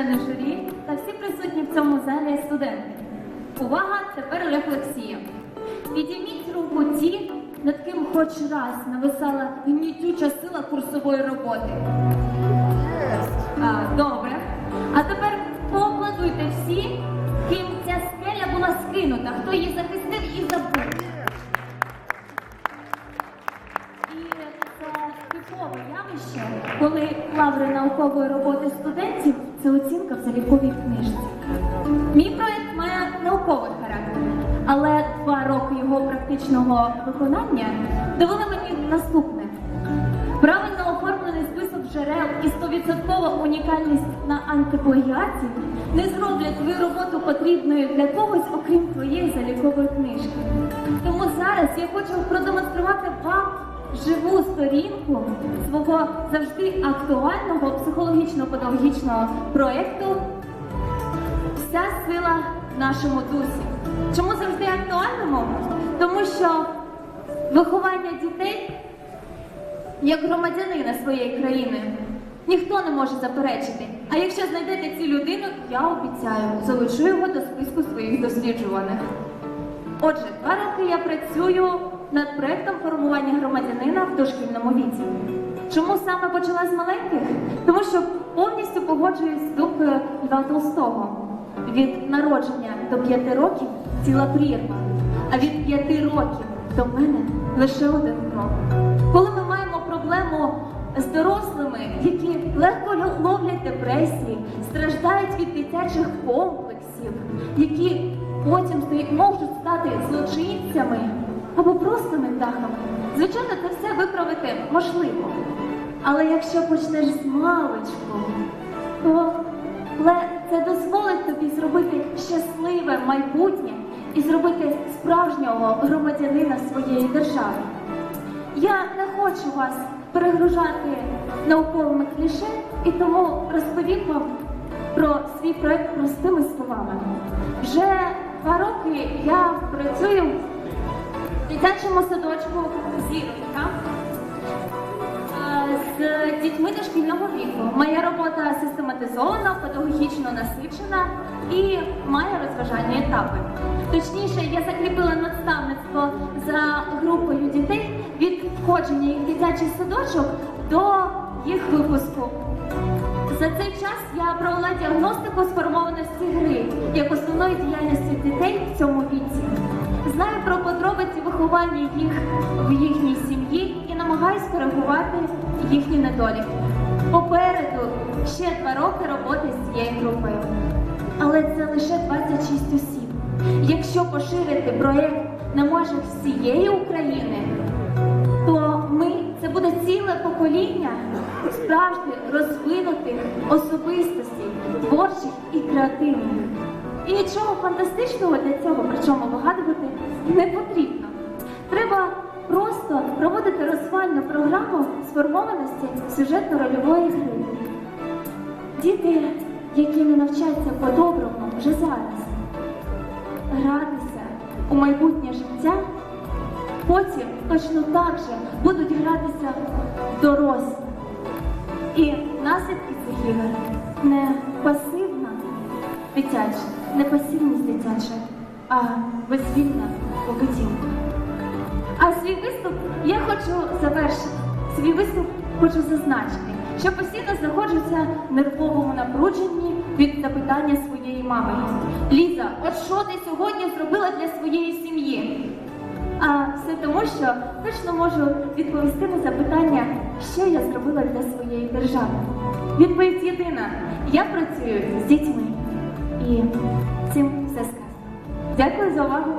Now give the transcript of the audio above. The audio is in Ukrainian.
члени журі та всі присутні в цьому залі студенти. Увага! Тепер рефлексія. Підійміть руку ті, над ким хоч раз нависала гнітюча сила курсової роботи. А, добре. А тепер поаплодуйте всі, ким ця скеля була скинута, хто її захистив і забув. Типове явище, коли лаври наукової роботи студентів це оцінка в заліковій книжці. Мій проект має науковий характер, але два роки його практичного виконання довели мені наступне. Правильно оформлений список джерел і 100% унікальність на антиплагіаті не зроблять твою роботу потрібною для когось, окрім твоєї залікової книжки. Тому зараз я хочу продемонструвати вам живу сторінку свого завжди актуального психологічно-педагогічного проєкту Вся сила в нашому дусі. Чому завжди актуальному? Тому що виховання дітей як громадянина своєї країни ніхто не може заперечити. А якщо знайдете цю людину, я обіцяю, залишу його до списку своїх досліджуваних. Отже, два роки я працюю над проектом формування громадянина в дошкільному віці. Чому саме почала з маленьких? Тому що повністю погоджуюсь з думкою Льва Толстого. Від народження до п'яти років ціла прірва, а від п'яти років до мене лише один крок. Коли ми маємо проблему з дорослими, які легко ловлять депресії, страждають від дитячих комплексів, які потім можуть стати злочинцями або просто невдахами, звичайно, це все виправити можливо. Але якщо почнеш з маличку, то це дозволить тобі зробити щасливе майбутнє і зробити справжнього громадянина своєї держави. Я не хочу вас перегружати науковими кліше і тому розповім вам про свій проект простими словами. Вже два роки я працюю дитячому садочку зірочка е, з дітьми дошкільного віку. Моя робота систематизована, педагогічно насичена і має розважальні етапи. Точніше, я закріпила наставництво за групою дітей від входження їх в дитячий садочок до їх випуску. За цей час я провела діагностику сформованості гри як основної діяльності дітей в цьому віці. Знаю про подробиці виховання їх в їхній сім'ї і намагаюсь коригувати їхні недоліки. Попереду ще два роки роботи з цією групою. Але це лише 26 осіб. Якщо поширити проєкт на межах всієї України, то ми це буде ціле покоління справді розвинутих особистостей, творчих і креативних. І нічого фантастичного для цього, причому вигадувати, не потрібно. Треба просто проводити розвальну програму сформованості сюжетно-рольової гри. Діти, які не навчаються по-доброму вже зараз, гратися у майбутнє життя, потім точно так же будуть гратися дорослі. І наслідки цих ігор не пасивна дитяча, не пасивність дитяча, а безвільна поведінка. А свій виступ я хочу завершити. Свій виступ хочу зазначити, що постійно знаходжуся в нервовому напруженні від запитання своєї мами. Ліза, от що ти сьогодні зробила для своєї сім'ї? А все тому, що точно можу відповісти на запитання, що я зробила для своєї держави. Відповідь єдина: я працюю з дітьми. І цим все сказано. Дякую за увагу.